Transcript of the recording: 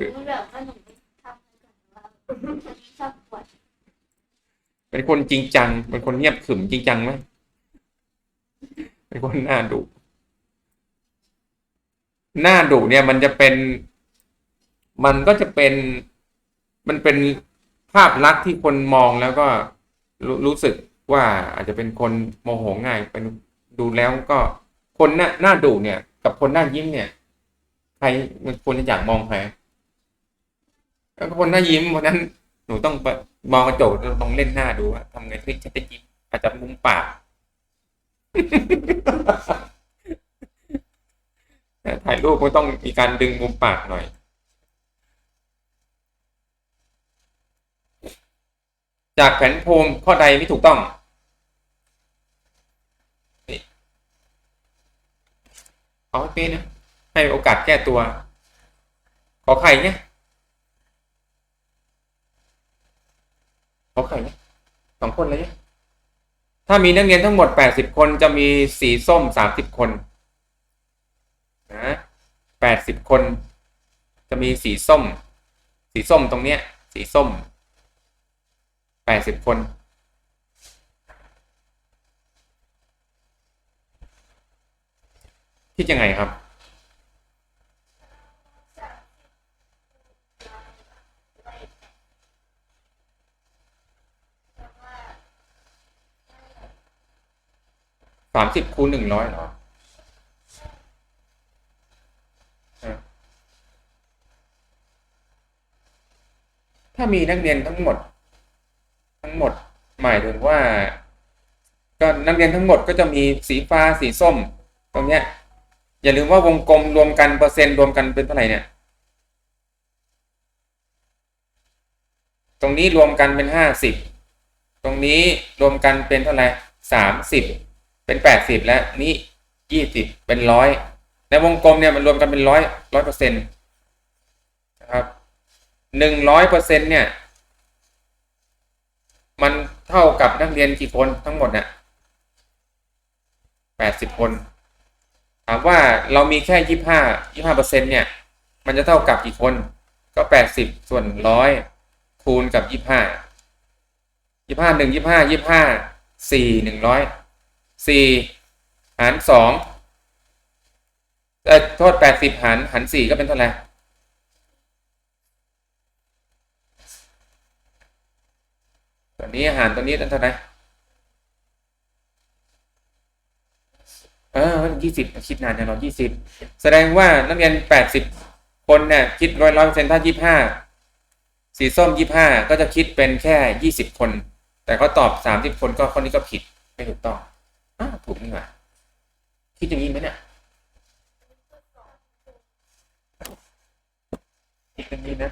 รู้แบบว่าหนูทำให้กันว่าชอบปวดเป็นคนจริงจัง เป็นคนเงียบขรึมจริงจังไหมเป็นคนหน้าดุ หน้าดุเนี่ยมันจะเป็น มันก็จะเป็น มันเป็นภาพลักษณ์ที่คนมองแล้วก็รู้รู้สึกว่าอาจจะเป็นคนโมโหง่าย เป็นดูแล้วก็คนหน้าหน้าดุเนี่ย กับคนหน้ายิ้มเนี่ย ใครมันควรจะอยากมองใคร แล้วคนหน้ายิ้มเพราะฉะนั้น หนูต้องไปมองกระจกแล้วลองเล่นหน้าดูว่าทำไงที่จะได้ยิ้มอาจจะมุมปากถ่ายรูปก็ต้องมีการดึงมุมปากหน่อย จากแผนภูมิข้อใดไม่ถูกต้องเอาให้เป๊ะนะ ให้โอกาสแก้ตัว ขอไข่เนี่ย ขอไข่เนี่ยสองคนเลยเนี่ยถ้ามีนักเรียนทั้งหมดแปดสิบคนจะมีสีส้มสามสิบคนนะแปดสิบคน จะมีสีส้ม สีส้มตรงเนี้ย สีส้มแปดสิบคน คิดยังไงครับ สามสิบคูณหนึ่งร้อยเหรอถ้ามีนักเรียนทั้งหมด ทั้งหมดหมายถึงว่า ก็นักเรียนทั้งหมดก็จะมีสีฟ้าสีส้ม ตรงเนี้ย อย่าลืมว่าวงกลมรวมกันเปอร์เซ็นต์รวมกันเป็นเท่าไหร่เนี่ย ตรงนี้รวมกันเป็นห้าสิบตรงนี้รวมกันเป็นเท่าไหร่สามสิบ เป็นแปดสิบแล้วนี่ยี่สิบเป็นร้อยในวงกลมเนี่ยมันรวมกันเป็นร้อยร้อยเปอร์เซ็นต์นะครับหนึ่งร้อยเปอร์เซ็นต์เนี่ย มันเท่ากับนักเรียนกี่คนทั้งหมดเนี่ยแปดสิบคน ถามว่าเรามีแค่ยี่ห้ายี่ห้าเปอร์เซ็นต์เนี่ย มันจะเท่ากับกี่คน ก็แปดสิบส่วนร้อยคูณกับยี่ห้ายี่ห้าหนึ่งยี่ห้ายี่ห้าสี่หนึ่งร้อย สี่หารสองเออโทษแปดสิบหารหารสี่ก็เป็นเท่าไหร่ตัวนี้หารตัวนี้เป็นเท่าไหร่เออยี่สิบคิดนานนี่ยเรายี่สิบแสดงว่านักเรียนแปดสิบคนเนี่ยคิดร้อยร้อยเปอร์เซ็นต์ถ้ายี่ห้าสีส้มยี่ห้าก็จะคิดเป็นแค่ยี่สิบคน แต่เขาตอบสามสิบคนก็คนนี้ก็ผิดไม่ถูกต้อง ถูกนี่หว่าคิดอย่างนี้ไหมเนี่ยคิดอย่างนี้นะ